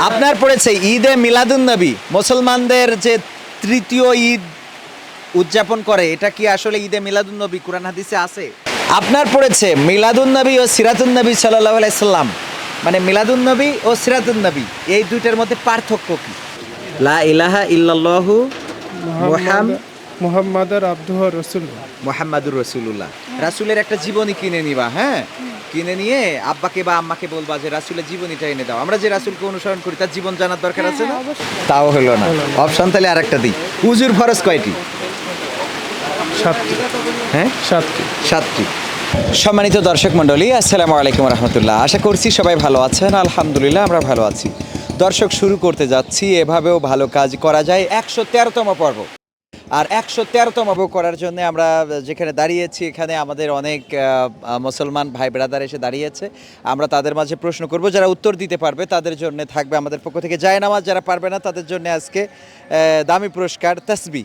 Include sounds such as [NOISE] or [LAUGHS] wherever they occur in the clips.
আপনার পড়েছে ঈদে মিলাদুন নবী মুসলমানদের যে তৃতীয় ঈদ উদযাপন করে এটা কি আসলে ঈদে মিলাদুন নবী কোরআন হাদিসে আছে? আপনার পড়েছে মিলাদুন নবী ও সিরাতুন নবী সাল্লাহ আলাইসাল্লাম মানে মিলাদুন নবী ও সিরাতুন নবী এই দুইটার মধ্যে পার্থক্য কি? লা ইলাহা ইল্লাল্লাহু মুহাম মোহাম্মদ আব্দুহ রসুল মোহাম্মদুর রসুল্লাহ রাসুলের একটা জীবনী কিনে নিবা হ্যাঁ? কিনে নিয়ে আব্বাকে বা আম্মাকে বলবা যে রাসুলের জীবনীটা এনে দাও। আমরা যে রাসুলকে অনুসরণ করি তার জীবন জানার দরকার আছে না? তাও হলো না। অপশন তাহলে আরেকটা দিই। উজুর ফরজ কয়টি? সাতটি। হ্যাঁ? সাতটি। সাতটি। সম্মানিত দর্শক মণ্ডলী আসসালামু আলাইকুম রহমতুল্লাহ। আশা করছি সবাই ভালো আছেন। আলহামদুলিল্লাহ আমরা ভালো আছি। দর্শক শুরু করতে যাচ্ছি। এভাবেও ভালো কাজ করা যায়। একশো তেরোতম পর্ব। আর একশো তেরোতম পর্ব করার জন্য আমরা যেখানে দাঁড়িয়েছি এখানে আমাদের অনেক মুসলমান ভাই ব্রাদার এসে দাঁড়িয়েছে। আমরা তাদের মাঝে প্রশ্ন করব যারা উত্তর দিতে পারবে তাদের জন্য থাকবে আমাদের পক্ষ থেকে যায় নামাজ যারা পারবে না তাদের জন্য আজকে দামি পুরস্কার তসবি।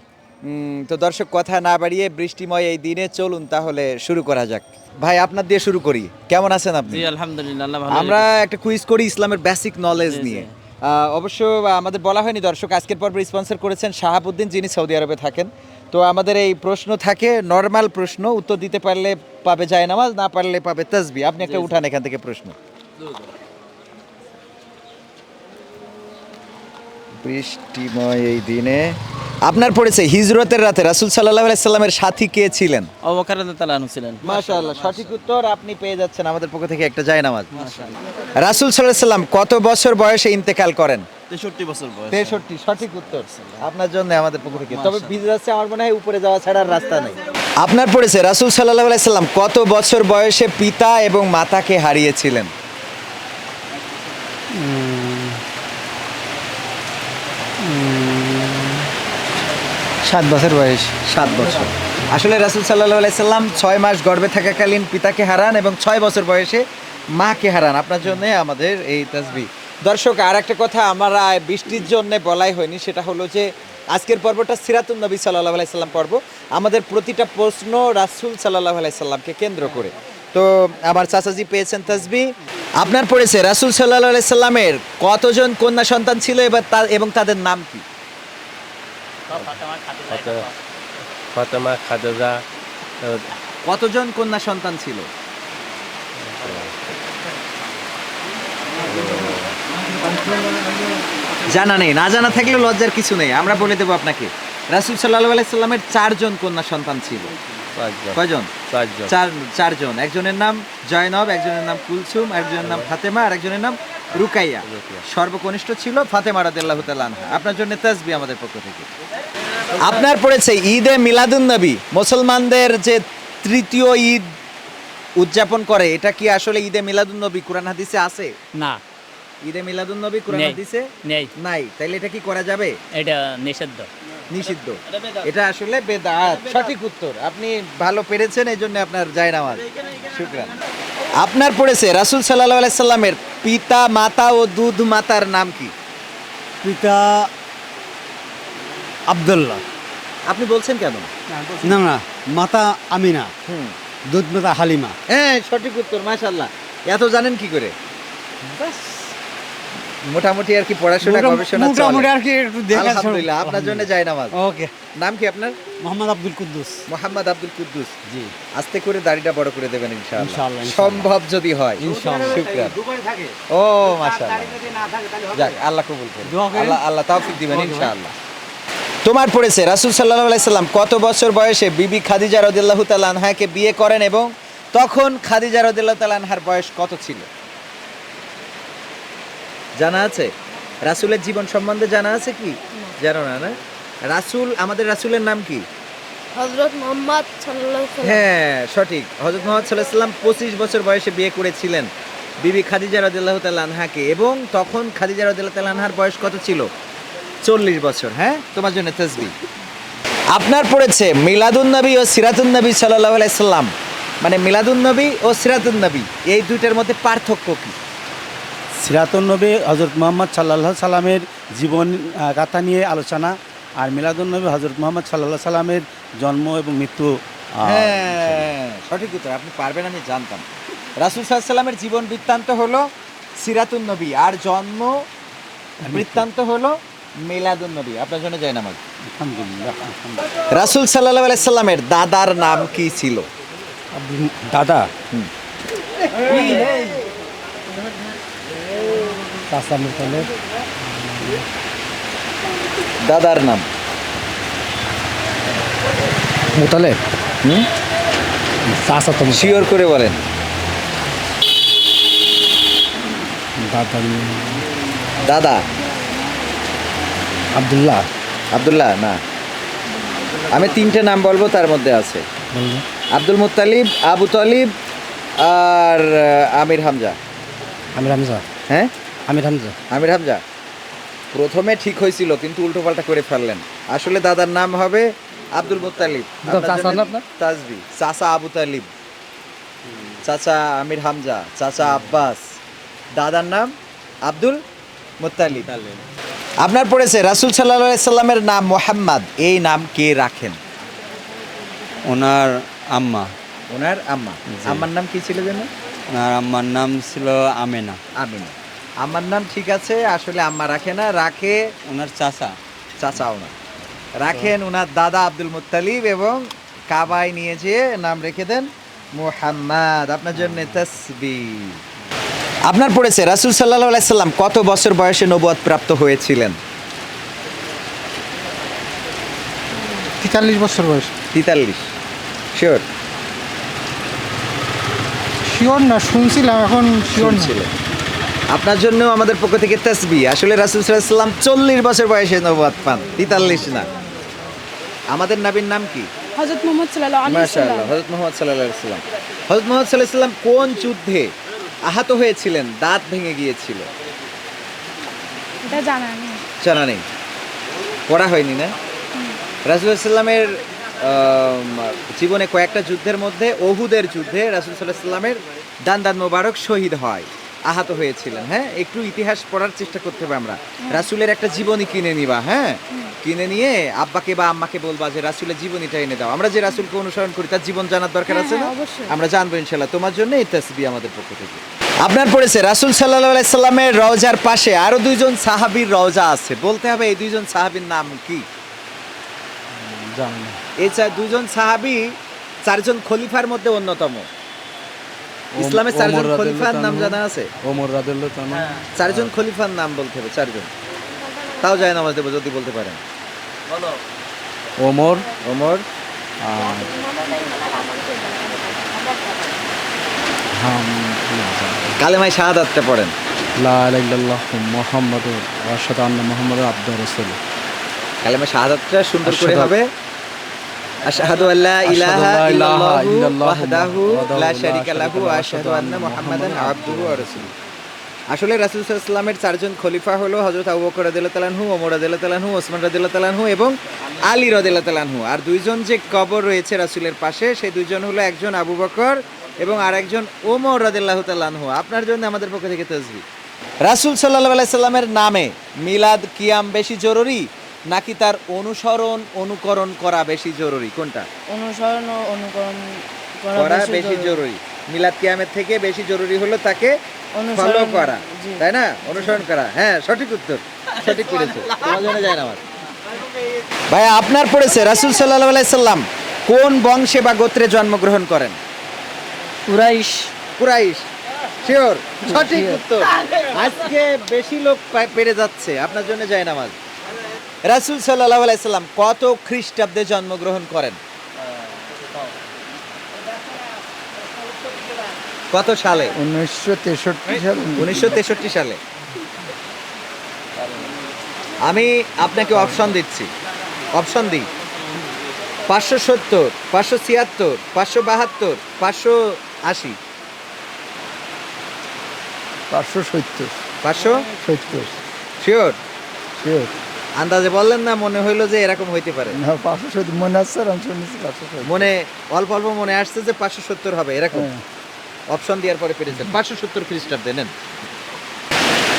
তো দর্শক কথা না বাড়িয়ে বৃষ্টিময় এই দিনে চলুন তাহলে শুরু করা যাক। ভাই আপনার দিয়ে শুরু করি। কেমন আছেন আপনি? আলহামদুলিল্লাহ আমরা একটা কুইজ করি ইসলামের বেসিক নলেজ নিয়ে। অবশ্য আমাদের বলা হয়নি দর্শক আজকের পর্ব স্পন্সর করেছেন শাহাবুদ্দিন যিনি সৌদি আরবে থাকেন। তো আমাদের এই প্রশ্ন থাকে নর্মাল প্রশ্ন উত্তর দিতে পারলে পাবে যায় নামাজ না পারলে পাবে তসবি। আপনি একটা উঠান এখান থেকে প্রশ্ন। বৃষ্টিময় এই দিনে আপনার পড়েছে হিজরতের রাতে রাসুল সাল্লাহ আলাইসাল্লামের সাথী কে ছিলেন? অবকার ছিলেন। মাশাআল্লাহ সঠিক উত্তর আপনি পেয়ে যাচ্ছেন আমাদের পক্ষ থেকে একটা যায় নামাজ। রাসুল সাল্লাহ সাল্লাম কত বছর বয়সে ইন্তেকাল করেন? তেষট্টি বছর বয়স। তেষট্টি সঠিক উত্তর। আপনার জন্য আমাদের পক্ষ থেকে। তবে ভিজে যাচ্ছে আমার মনে হয় উপরে যাওয়া ছাড়ার রাস্তা নেই। আপনার পড়েছে রাসুল সাল্লাহ আলাইসাল্লাম কত বছর বয়সে পিতা এবং মাতাকে হারিয়েছিলেন? সাত বছর বয়স। সাত বছর। আসলে রাসুল সাল্লাহ আলাইসাল্লাম ছয় মাস গর্ভে থাকাকালীন পিতাকে হারান এবং ছয় বছর বয়সে মাকে হারান। আপনার জন্য আমাদের এই তাসবি দর্শক আর একটা কথা আমরা বৃষ্টির জন্য বলাই হয়নি, সেটা হলো যে আজকের পর্বটা সিরাতুল নবী সাল্লাহ আলাইসাল্লাম পর্ব। আমাদের প্রতিটা প্রশ্ন রাসুল সাল্লাহ আলাইসাল্লামকে কেন্দ্র করে। তো আমার চাচাজি পেয়েছেন তাসবি আপনার পড়েছে রাসুল সাল্লাহ আলাইসাল্লামের কতজন কন্যা সন্তান ছিল এবার তা এবং তাদের নাম কি? ফাতেমা খাদেজা কতজন কন্যা সন্তান ছিল? জানা নেই না জানা থাকলে লজ্জার কিছু নেই। আমরা বলে দেবো আপনাকে। রাসুল সাল্লাহ আলাইসাল্লামের চারজন কন্যা সন্তান ছিল। কয়জন? চারজন। চার চারজন। একজনের নাম জয়নব একজনের নাম কুলসুম একজনের নাম ফাতেমা আর একজনের নাম রুকাইয়া। সর্বকনিষ্ঠ ছিল ফাতেমা রাদিল্লাহ তালানহা আপনার জন্য তাসবি আমাদের পক্ষ থেকে। আপনার পড়েছে ঈদে মিলাদুন নবী। মুসলমানদের যে তৃতীয় ঈদ উদযাপন করে এটা কি আসলে ঈদে মিলাদুন নবী কোরআন হাদিসে আছে? না। ঈদে মিলাদুন নবী কোরআন হাদিসে? নেই। নাই। তাইলে এটা কি করা যাবে? এটা নিষিদ্ধ। নিষিদ্ধ। এটা আসলে বেদাত। সঠিক উত্তর। আপনি ভালো পেরেছেন এই জন্য আপনার যায় নামাজ। শুক্রান। আপনার পড়েছে রাসুল সাল্লাহ আলাইসাল্লামের পিতা মাতা ও দুধ মাতার নাম কি? পিতা আবদুল্লাহ। আপনি বলছেন কেন? না না মাতা আমিনা। দুধ মাতা হালিমা। হ্যাঁ সঠিক উত্তর মাশাল্লাহ এত জানেন কি করে? মোটামুটি আর কি পড়াশোনা গবেষণা মোটামুটি আর কি একটু দেখা আলহামদুলিল্লাহ আপনার জন্য যায় নামাজ। ওকে। নাম কি আপনার? মোহাম্মদ আব্দুল কুদ্দুস। মোহাম্মদ আব্দুল কুদ্দুস। জি। আস্তে করে দাড়িটা বড় করে দেবেন ইনশাআল্লাহ। সম্ভব যদি হয়। ইনশাআল্লাহ। শুকরান ও মাশাআল্লাহ। যাক আল্লাহ কবুল করুন। দোয়া করেন। আল্লাহ আল্লাহ তাওফিক দিবেন ইনশাআল্লাহ। তোমার পড়েছে রাসূল সাল্লাল্লাহু আলাইহি সাল্লাম কত বছর বয়সে বিবি খাদিজা রাদিয়াল্লাহু তাআলা আনহাকে বিয়ে করেন এবং তখন খাদিজা রাদিয়াল্লাহু তাআলা আনহার বয়স কত ছিল? জানা আছে? রাসূলের জীবন সম্বন্ধে জানা আছে কি? জানো না না? রাসূল আমাদের রাসূলের নাম কি? হজরত মোহাম্মদ সাল্লাল্লাহু হ্যাঁ সঠিক। হজরত মোহাম্মদ সাল্লাম পঁচিশ বছর বয়সে বিয়ে করেছিলেন বিবি খাদিজা রদিল্লাহ আনহাকে এবং তখন খাদিজা রদিল্লাহ আনহার বয়স কত ছিল? চল্লিশ বছর হ্যাঁ? তোমার জন্য তসবি। আপনার পড়েছে মিলাদুন নবী ও সিরাতুন নবী সাল্লাহ আলাইসাল্লাম মানে মিলাদুন নবী ও সিরাতুন নবী এই দুইটার মধ্যে পার্থক্য কি? সিরাতুন নবী হজরত মোহাম্মদ সাল্লাহ সাল্লামের জীবন গাথা নিয়ে আলোচনা আর মিলাদুন নবী হজরত মোহাম্মদ সাল্লাহ সাল্লামের জন্ম এবং মৃত্যু হ্যাঁ সঠিক উত্তর। আপনি পারবেন আমি জানতাম। রাসুল সাল্লামের জীবন বৃত্তান্ত হলো সিরাতুন নবী আর জন্ম বৃত্তান্ত হলো মিলাদুন নবী। আপনার জন্য যায় নামাজ। রাসুল সাল্লাহ আলাইসাল্লামের দাদার নাম কি ছিল? দাদা? চাচা দাদার নাম? মুতালেব হুম? তো শিওর করে বলেন। দাদা দাদা? আবদুল্লাহ। আব্দুল্লাহ না। আমি তিনটে নাম বলব তার মধ্যে আছে। আব্দুল মুত্তালিব আবু তালিব আর আমির হামজা। আমির হামজা। হ্যাঁ? আমির হামজা। আমির হামজা প্রথমে ঠিক হয়েছিল কিন্তু উল্টোপাল্টা করে ফেললেন। আসলে দাদার নাম হবে আব্দুল মুত্তালিব। তো চাচা না আপনার? তাজবি। চাচা আবু তালিব। চাচা আমির হামজা চাচা আব্বাস। দাদার নাম আব্দুল মুত্তালিব। আপনার পড়েছে রাসুল সাল্লাহ সাল্লামের নাম মোহাম্মদ। এই নাম কে রাখেন? ওনার আম্মা। ওনার আম্মা। আম্মার নাম কি ছিল যেন? ওনার আম্মার নাম ছিল আমেনা। আমিনা। আমার নাম ঠিক আছে আসলে আম্মা রাখে না রাখে ওনার চাচা। চাচা ওনার। রাখেন ওনার দাদা আব্দুল মুত্তালিব এবং কাবায় নিয়ে যেয়ে নাম রেখে দেন মুহাম্মদ। আপনার জন্য তসবি আপনার পড়েছে রাসুল সাল্লাহ সাল্লাম কত বছর বয়সে নবুয়ত প্রাপ্ত হয়েছিলেন? তেতাল্লিশ বছর বয়স। তেতাল্লিশ শিওর? শিওর না শুনছিলাম এখন শিওর না। ছিল আপনার জন্য আমাদের পক্ষ থেকে তসবি আসলে রাসুল সাল্লাম চল্লিশ বছর বয়সে নবাদ পান তেতাল্লিশ না। আমাদের নবীর নাম কি? হজরত মোহাম্মদ সাল্লাহ মাশাআল্লাহ সাল্লাম হযরত মুহাম্মদ সাল্লাম কোন যুদ্ধে আহত হয়েছিলেন? দাঁত ভেঙে গিয়েছিল। এটা জানা নেই। জানা নেই। পড়া হয়নি না? রাসূল সাল্লামের জীবনে কয়েকটা যুদ্ধের মধ্যে ওহুদের যুদ্ধে রাসূল আলাইহি সাল্লামের দান দান মোবারক শহীদ হয়। আহত হয়েছিলেন হ্যাঁ? একটু ইতিহাস পড়ার চেষ্টা করতে হবে আমরা। রাসূলের একটা জীবনী কিনে নিবা হ্যাঁ? কিনে নিয়ে আব্বাকে বা আম্মাকে বলবা যে রাসূলের জীবনীটা এনে দাও। আমরা যে রাসূলকে অনুসরণ করি তার জীবন জানার দরকার হ্যাঁ, আছে না? হ্যাঁ, আমরা জানব ইনশাল্লাহ তোমার জন্য এই তাসবি আমাদের পক্ষ থেকে। আপনার পড়েছে রাসূল সাল্লাল্লাহু আলাইহি সাল্লামের রওজার পাশে আরও দুইজন সাহাবীর রওজা আছে। বলতে হবে এই দুইজন সাহাবীর নাম কি? এই দুজন সাহাবী চারজন খলিফার মধ্যে অন্যতম। ইসলামের চারজন খলিফার নাম জানা আছে? ওমর রাদুল্লাহ তামা চারজন খলিফার নাম বলতে হবে চারজন। তাও যায় নামাজ দেবো যদি বলতে পারেন। বলো। ওমর। ওমর। কালেমায় শাহাদাতটা পড়েন। লা ইলাহা ইল্লাল্লাহ মুহাম্মাদুর রাশাদ আন্না মুহাম্মাদুর আব্দুর রাসূল কালেমায় শাহাদাতটা সুন্দর করে হবে। আশহাদু আল্লা ইলাহা আশহাদু আল্লা ইলাহা ইল্লাল্লাহু ইল্লাল্লাহু ওয়াহদাহু ওয়াহদাহু লা লা শারীকা লাহু শারীকা ওয়া আশহাদু আন্না মুহাম্মাদান আবদুহু ওয়া রাসূলুহু। আসলে রাসূল সাল্লামের চারজন খলিফা হলো হযরত আবু বকর রাদিয়াল্লাহু ওমর রাদিয়াল্লাহু ওসমান রাদিয়াল্লাহু এবং আলী রাদিয়াল্লাহু আর দুইজন যে কবর রয়েছে রাসূলের পাশে সেই দুইজন হলো একজন আবু বকর এবং আরেকজন ওমর রাদিয়াল্লাহু তাআলা আনহু। আপনার জন্য আমাদের পক্ষ থেকে তাসবিহ রাসূল সাল্লাল্লাহু আলাইহি সাল্লামের নামে মিলাদ কিয়াম বেশি জরুরি? নাকি তার অনুসরণ অনুকরণ করা বেশি জরুরি? কোনটা? অনুসরণ ও অনুকরণ করা বেশি জরুরি। মিলাদ কিয়ামের থেকে বেশি জরুরি হলো তাকে অনুসরণ, ফলো করা তাই না? অনুসরণ করা। হ্যাঁ সঠিক উত্তর। সঠিক [LAUGHS] করেছ। তোমার জন্য যায় না আমার। ভাই আপনার পড়েছে রাসূল সাল্লাল্লাহু আলাইহি সাল্লাম কোন বংশে বা গোত্রে জন্মগ্রহণ করেন? কুরাইশ। কুরাইশ। শিওর? সঠিক উত্তর। আজকে বেশি লোক পেরে যাচ্ছে। আপনার জন্য যায় নামাজ রাসূল সাল্লাল্লাহু আলাইহি সাল্লাম কত খ্রিস্টাব্দে জন্মগ্রহণ করেন? কত সালে? উনিশশো তেষট্টি সাল। উনিশশো তেষট্টি সালে। আমি আপনাকে অপশন দিচ্ছি। অপশন দিই। পাঁচশো সত্তর পাঁচশো ছিয়াত্তর পাঁচশো বাহাত্তর পাঁচশো আশি। পাঁচশো সত্তর। পাঁচশো? সত্তর। শিওর শিওর আন্দাজে বললেন না মনে হইল যে এরকম হইতে পারে। না পাঁচশো সত্তর মনে আছে আর আমি শুনেছি পাঁচশো সত্তর। মনে অল্প অল্প মনে আসছে যে পাঁচশো সত্তর হবে এরকম। হ্যাঁ। অপশন দেওয়ার পরে পেরেছেন পাঁচশো সত্তর খ্রিস্টাব্দে নেন।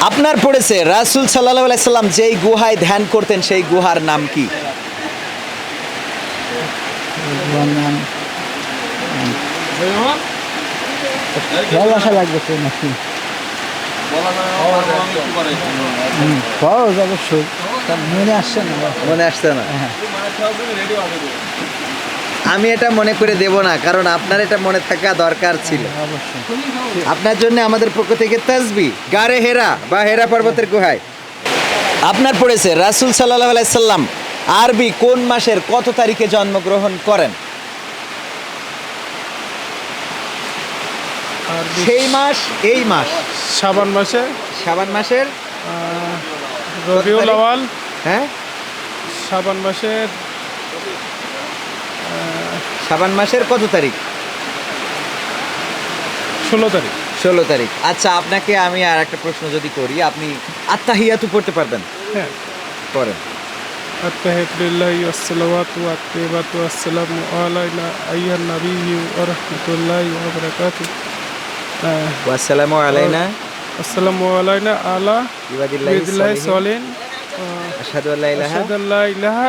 আপনার পড়েছে রাসুল সাল্লাহ আলাইসাল্লাম যেই গুহায় ধ্যান করতেন সেই গুহার নাম কি? অবশ্যই। মনে আসছে না। মনে আসছে না। আমি এটা মনে করে দেব না কারণ আপনার এটা মনে থাকা দরকার ছিল। আপনার জন্য আমাদের পক্ষ থেকে তাজবি গারে হেরা বা হেরা পর্বতের গুহায়। আপনার পড়েছে রাসুল সাল্লাহ আলাইসাল্লাম আরবি কোন মাসের কত তারিখে জন্মগ্রহণ করেন? সেই মাস এই মাস। শ্রাবণ মাসে শাবান মাসের? রবিউল আওয়াল হ্যাঁ? শ্রাবণ মাসের শাবান মাসের কত তারিখ? ষোলো তারিখ। ষোলো তারিখ। আচ্ছা আপনাকে আমি আর একটা প্রশ্ন যদি করি আপনি আত্মাহিয়াতু পড়তে পারবেন? হ্যাঁ। করেন আত্তাহিদুল্লাহ আসসালামাতু আত্তাইবাতু আসসালামু আলাইনা আইয়ান নবী ওয়া রাহমাতুল্লাহি ওয়া বারাকাতুহু। আহ, আসসালামু আলাইনা। আসসালামু আলাইনা আলা ইবাদিল্লাহি সলিহিন। সলিন আশহাদু আল্লা ইলাহা আশহাদু আল্লা ইলাহা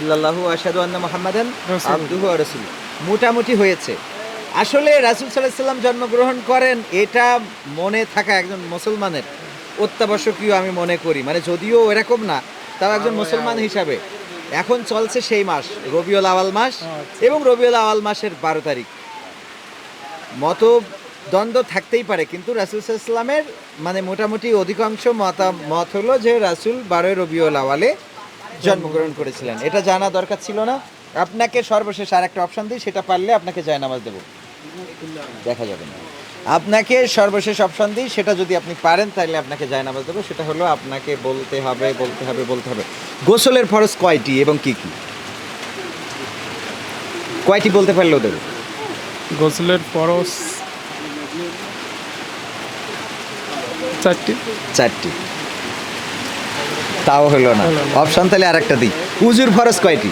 ইল্লাল্লাহু আশহাদু আন্না মুহাম্মাদান রাসূলুল্লাহ। আবদুহু ওয়া রাসূলুহু। মোটামুটি হয়েছে। আসলে রাসূল আলাইহি সাল্লাম জন্মগ্রহণ করেন এটা মনে থাকা একজন মুসলমানের অত্যাবশ্যকীয় আমি মনে করি। মানে যদিও এরকম না তাও একজন মুসলমান হিসাবে। এখন চলছে সেই মাস রবিউল আওয়াল মাস এবং রবিউল আওয়াল মাসের বারো তারিখ। মত দ্বন্দ্ব থাকতেই পারে, কিন্তু রাসুল সাল্লামের মানে মোটামুটি অধিকাংশ মতা, মত হলো যে রাসুল বারোই রবিউল আওয়ালে জন্মগ্রহণ করেছিলেন। এটা জানা দরকার ছিল না। আপনাকে সর্বশেষ আর একটা অপশন দিই, সেটা পারলে আপনাকে জায়নামাজ দেবো। দেখা যাবে না। আপনাকে সর্বশেষ অপশন দিই, সেটা যদি আপনি পারেন, তাহলে আপনাকে জায়নামাজ দেবো। সেটা হলো আপনাকে বলতে হবে বলতে হবে বলতে হবে। গোসলের ফরজ কয়টি এবং কি কি? কয়টি বলতে পারলেও দেবো গোসলের পরশ চারটি। চারটি। তাও হলো না। অপশন তাহলে আরেকটা দিই। উজুর ফরজ কয়টি?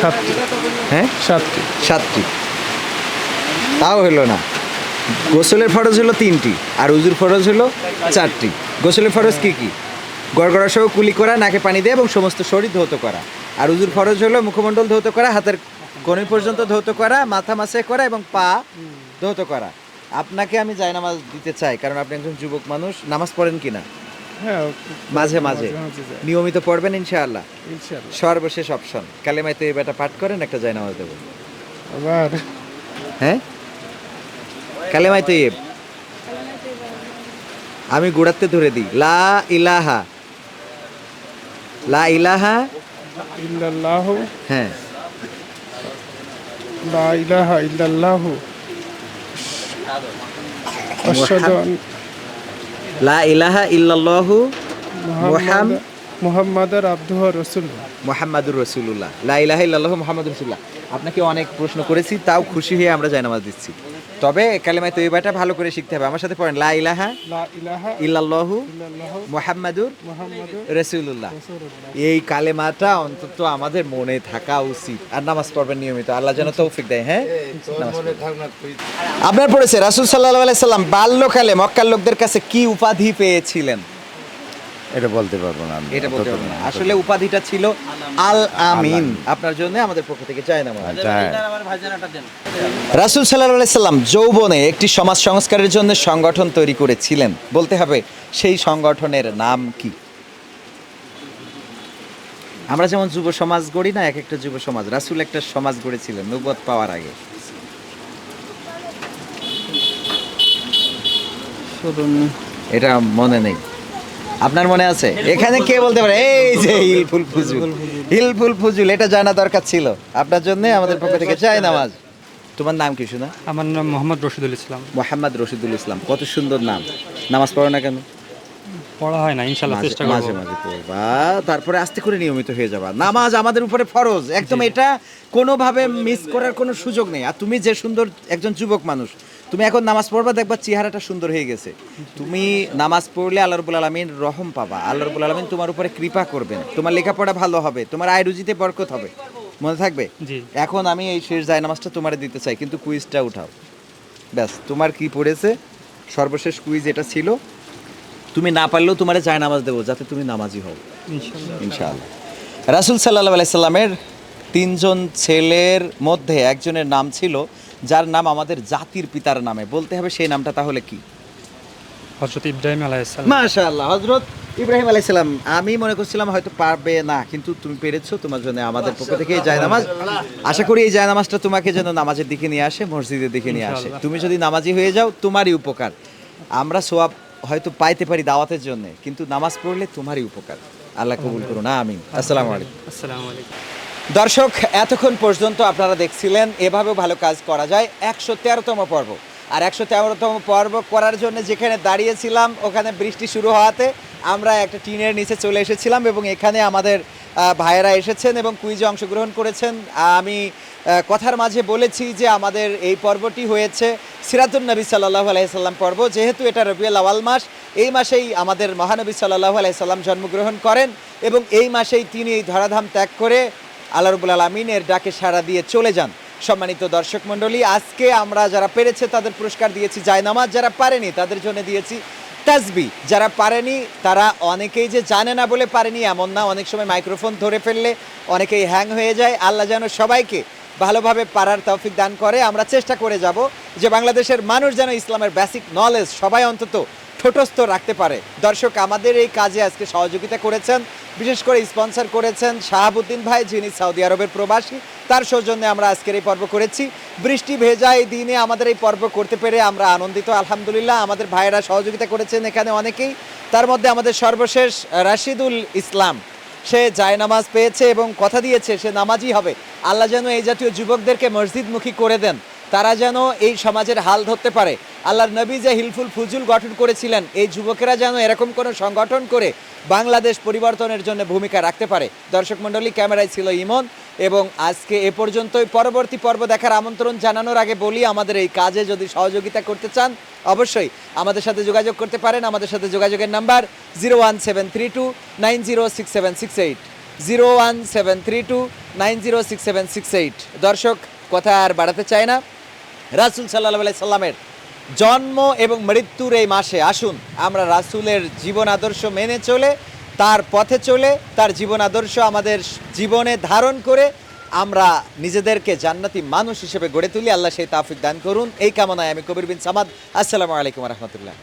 সাতটি। হ্যাঁ? সাতটি। সাতটি। তাও হলো না। গোসলের ফরজ হলো তিনটি আর উজুর ফরজ হলো চারটি। গোসলের ফরজ কি কি? গড়গড়া সহ কুলি করা নাকে পানি দেয় এবং সমস্ত শরীর ধৌত করা। আর উজুর ফরজ হলো মুখমণ্ডল ধৌত করা হাতের গণি পর্যন্ত ধৌত করা মাথা মাসে করা এবং পা ধৌত করা। আপনাকে আমি জায়নামাজ দিতে চাই কারণ আপনি একজন যুবক মানুষ নামাজ পড়েন কিনা? হ্যাঁ মাঝে মাঝে নিয়মিত পড়বেন ইনশাআল্লাহ। সর্বশেষ অপশন কালেমায় তো এটা পাঠ করেন একটা জায়নামাজ দেবো। আবার? হ্যাঁ? কালেমায় তো আমি গোড়াতে ধরে দিই। লা ইলাহা। লা ইলাহা। ইল্লাল্লাহু। হ্যাঁ। লা ইলাহা ইল্লাল্লাহু। লা ইলাহা ইল্লাল্লাহু মুহাম্মাদার আবদুহু মোহাম্মদুর লা ইলাহা ইল্লাল্লাহু মুহাম্মাদুর রাসূলুল্লাহ। আপনাকে অনেক প্রশ্ন করেছি তাও খুশি হয়ে আমরা জায়নামাজ দিচ্ছি। তবে কালেমায় তৈবাটা ভালো করে শিখতে হবে। আমার সাথে পড়েন লা ইলাহা লা ইলাহা ইল্লাল্লাহু মুহাম্মাদুর রাসূলুল্লাহ। এই কালেমাটা অন্তত আমাদের মনে থাকা উচিত। আর নামাজ পড়বেন নিয়মিত। আল্লাহ যেন তৌফিক দেয় হ্যাঁ? আপনার পড়েছে রাসুল সাল্লাহ আলাইসাল্লাম বাল্যকালে মক্কার লোকদের কাছে কি উপাধি পেয়েছিলেন? এটা বলতে পারব না এটা বলতে পারব না। আসলে উপাধিটা ছিল আল আমিন আপনার জন্য আমাদের পক্ষ থেকে চাই না। রাসুল সাল্লাহ আলাইসাল্লাম যৌবনে একটি সমাজ সংস্কারের জন্য সংগঠন তৈরি করেছিলেন। বলতে হবে সেই সংগঠনের নাম কি? আমরা যেমন যুব সমাজ গড়ি না এক একটা যুব সমাজ। রাসুল একটা সমাজ গড়েছিলেন নবত পাওয়ার আগে। এটা মনে নেই। আপনার মনে আছে? এখানে কে বলতে পারে? এই যে হিলফুল ফুজুল। হিলফুল ফুজুল এটা জানা দরকার ছিল। আপনার জন্য আমাদের পক্ষ থেকে চাই নামাজ। তোমার নাম কি শোনা? আমার নাম মোহাম্মদ রশিদুল ইসলাম। মোহাম্মদ রশিদুল ইসলাম কত সুন্দর নাম। নামাজ পড়ো না কেন? পড়া হয় না ইনশাল্লাহ মাঝে চেষ্টা মাঝে করব। মাঝে পড়বা। তারপরে আস্তে করে নিয়মিত হয়ে যাবা। নামাজ আমাদের উপরে ফরজ। একদম এটা কোনোভাবে মিস করার কোনো সুযোগ নেই। আর তুমি যে সুন্দর একজন যুবক মানুষ তুমি এখন নামাজ পড়বা দেখবা চেহারাটা সুন্দর হয়ে গেছে। তুমি নামাজ পড়লে আল্লাহ রবুল আলমিন রহম পাবা। আল্লাহ রবুল আলমিন তোমার উপরে কৃপা করবেন। তোমার লেখাপড়া ভালো হবে তোমার আয় রুজিতে বরকত হবে। মনে থাকবে? এখন আমি এই শেষ জায় নামাজটা তোমার দিতে চাই কিন্তু কুইজটা উঠাও। ব্যাস তোমার কি পড়েছে? সর্বশেষ কুইজ এটা ছিল। তুমি না পারলেও তোমারে জায় নামাজ দেবো যাতে তুমি নামাজি হও। ইনশাআল্লাহ। রাসুল সাল্লাহ আলাইসাল্লামের তিনজন ছেলের মধ্যে একজনের নাম ছিল যার নাম আমাদের জাতির পিতার নামে। বলতে হবে সেই নামটা তাহলে কি? হজরত ইব্রাহিম আলাইসাল্লাম মাশাআল্লাহ হজরত ইব্রাহিম আলাইসালাম আমি মনে করছিলাম হয়তো পারবে না কিন্তু তুমি পেরেছ তোমার জন্য আমাদের পক্ষ থেকে এই জায়নামাজ আশা করি এই জায়নামাজটা তোমাকে যেন নামাজের দিকে নিয়ে আসে মসজিদের দিকে নিয়ে আসে। তুমি যদি নামাজি হয়ে যাও তোমারই উপকার। আমরা সোয়াব হয়তো পাইতে পারি দাওয়াতের জন্য কিন্তু নামাজ পড়লে তোমারই উপকার। আল্লাহ কবুল করুন আমিন। আসসালামু আলাইকুম। আসসালামু আলাইকুম। দর্শক, এতক্ষণ পর্যন্ত আপনারা দেখছিলেন, এভাবেও ভালো কাজ করা যায়। একশো তেরোতম পর্ব। আর একশো তেরোতম পর্ব করার জন্য যেখানে দাঁড়িয়েছিলাম, ওখানে বৃষ্টি শুরু হওয়াতে আমরা একটা টিনের নিচে চলে এসেছিলাম এবং এখানে আমাদের ভাইয়েরা এসেছেন এবং কুইজে অংশগ্রহণ করেছেন। আমি কথার মাঝে বলেছি যে আমাদের এই পর্বটি হয়েছে সিরাতুল নবী সাল্লাহ আলাইসাল্লাম পর্ব। যেহেতু এটা রবিউল আওয়াল মাস, এই মাসেই আমাদের মহানবী সাল্লাহ আলাইসাল্লাম জন্মগ্রহণ করেন এবং এই মাসেই তিনি এই ধরাধাম ত্যাগ করে আল্লাহ আলমিনের ডাকে সাড়া দিয়ে চলে যান। সম্মানিত দর্শক মণ্ডলী, আজকে আমরা যারা পেরেছে তাদের পুরস্কার দিয়েছি, জায়নামাজ যারা পারেনি তাদের জন্য দিয়েছি তাজবি যারা পারেনি তারা অনেকেই যে জানে না বলে পারেনি এমন না, অনেক সময় মাইক্রোফোন ধরে ফেললে অনেকেই হ্যাং হয়ে যায়। আল্লাহ যেন সবাইকে ভালোভাবে পারার তৌফিক দান করে। আমরা চেষ্টা করে যাব যে বাংলাদেশের মানুষ যেন ইসলামের বেসিক নলেজ সবাই অন্তত ঠোঁটস্থ রাখতে পারে। দর্শক, আমাদের এই কাজে আজকে সহযোগিতা করেছেন, বিশেষ করে স্পন্সর করেছেন শাহাবুদ্দিন ভাই, যিনি সৌদি আরবের প্রবাসী। তার সৌজন্যে আমরা আজকের এই পর্ব করেছি। বৃষ্টি ভেজা এই দিনে আমাদের এই পর্ব করতে পেরে আমরা আনন্দিত, আলহামদুলিল্লাহ। আমাদের ভাইয়েরা সহযোগিতা করেছেন এখানে অনেকেই। তার মধ্যে আমাদের সর্বশেষ রাশিদুল ইসলাম। সে জায়নামাজ পেয়েছে এবং কথা দিয়েছে, সে নামাজই হবে। আল্লাহ যেন এই জাতীয় যুবকদেরকে মসজিদমুখী করে দেন। তারা যেন এই সমাজের হাল ধরতে পারে। আল্লাহর নবী যে হিলফুল ফুজুল গঠন করেছিলেন, এই যুবকেরা যেন এরকম কোনো সংগঠন করে বাংলাদেশ পরিবর্তনের জন্য ভূমিকা রাখতে পারে। দর্শক মণ্ডলী, ক্যামেরায় ছিল ইমন এবং আজকে এ পর্যন্তই। পরবর্তী পর্ব দেখার আমন্ত্রণ জানানোর আগে বলি, আমাদের এই কাজে যদি সহযোগিতা করতে চান, অবশ্যই আমাদের সাথে যোগাযোগ করতে পারেন। আমাদের সাথে যোগাযোগের number zero one seven three two nine zero six seven six eight. Zero one seven three two nine zero six seven six eight. দর্শক, কথা আর বাড়াতে চায় না। রাসুল সাল্লাহ সাল্লামের জন্ম এবং মৃত্যুর এই মাসে আসুন, আমরা রাসুলের জীবন আদর্শ মেনে চলে, তার পথে চলে, তার জীবন আদর্শ আমাদের জীবনে ধারণ করে, আমরা নিজেদেরকে জান্নাতি মানুষ হিসেবে গড়ে তুলি। আল্লাহ সেই তাফিক দান করুন। এই কামনায় আমি কবির বিন সামাদ। আসসালামু আলাইকুম রহমতুল্লাহ।